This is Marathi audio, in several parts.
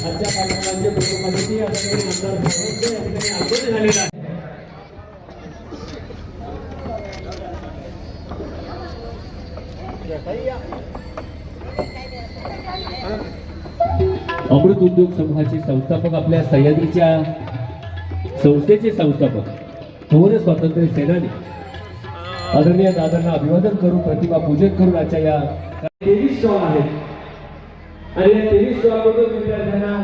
आजच्या कार्यक्रमाचे प्रमुख अतिथी आमदार साहेब या ठिकाणी आगमन झालेलं आहे अमृत उद्योग समूहाचे संस्थापक आपल्या सह्याद्रीच्या संस्थेचे संस्थापक थोर स्वातंत्र्य सेनानी. आदरणीय दादांना अभिवादन करून प्रतिमा पूजन करून आजच्या या तेवीस स्टॉल आहेत आणि या तेवीस विद्यार्थ्यांना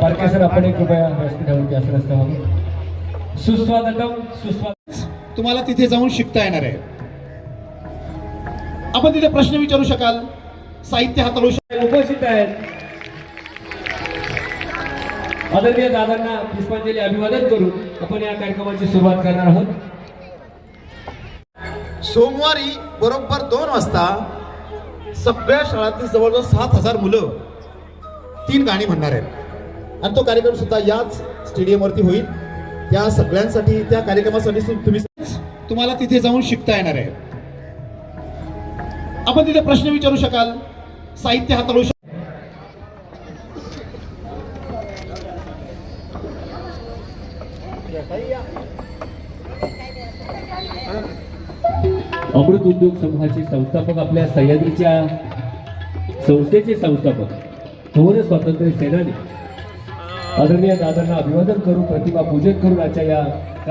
पारखे सर आपण एक कृपया व्यासपीठावरती आसन असतं सुस्वागतम सुस्वागत. तुम्हाला तिथे जाऊन शिकता येणार आहे. आपण तिथे प्रश्न विचारू शकाल. साहित्य हाताळू शकाल उपस्थित आहेत. आदरणीय दादांना पुष्पांजली अभिवादन करून आपण या कार्यक्रमाची सुरुवात करणार आहोत. सोमवारी बरोबर दोन वाजता सगळ्या शाळातील जवळजवळ सात हजार मुलं तीन गाणी म्हणणार आहेत. आणि तो कार्यक्रम सुद्धा याच स्टेडियमवरती होईल. त्या सगळ्यांसाठी त्या कार्यक्रमासाठी तुम्ही तुम्हाला तिथे जाऊन शिकता येणार आहे. आपण तिथे प्रश्न विचारू शकाल. साहित्य हाताळू शकाल अमृत उद्योग समूहाचे संस्थापक आपल्या सह्याद्रीच्या संस्थेचे संस्थापक थोर स्वातंत्र्य सेनानी. आदरणीय दादांना अभिवादन करून प्रतिमा पूजन करून आजच्या या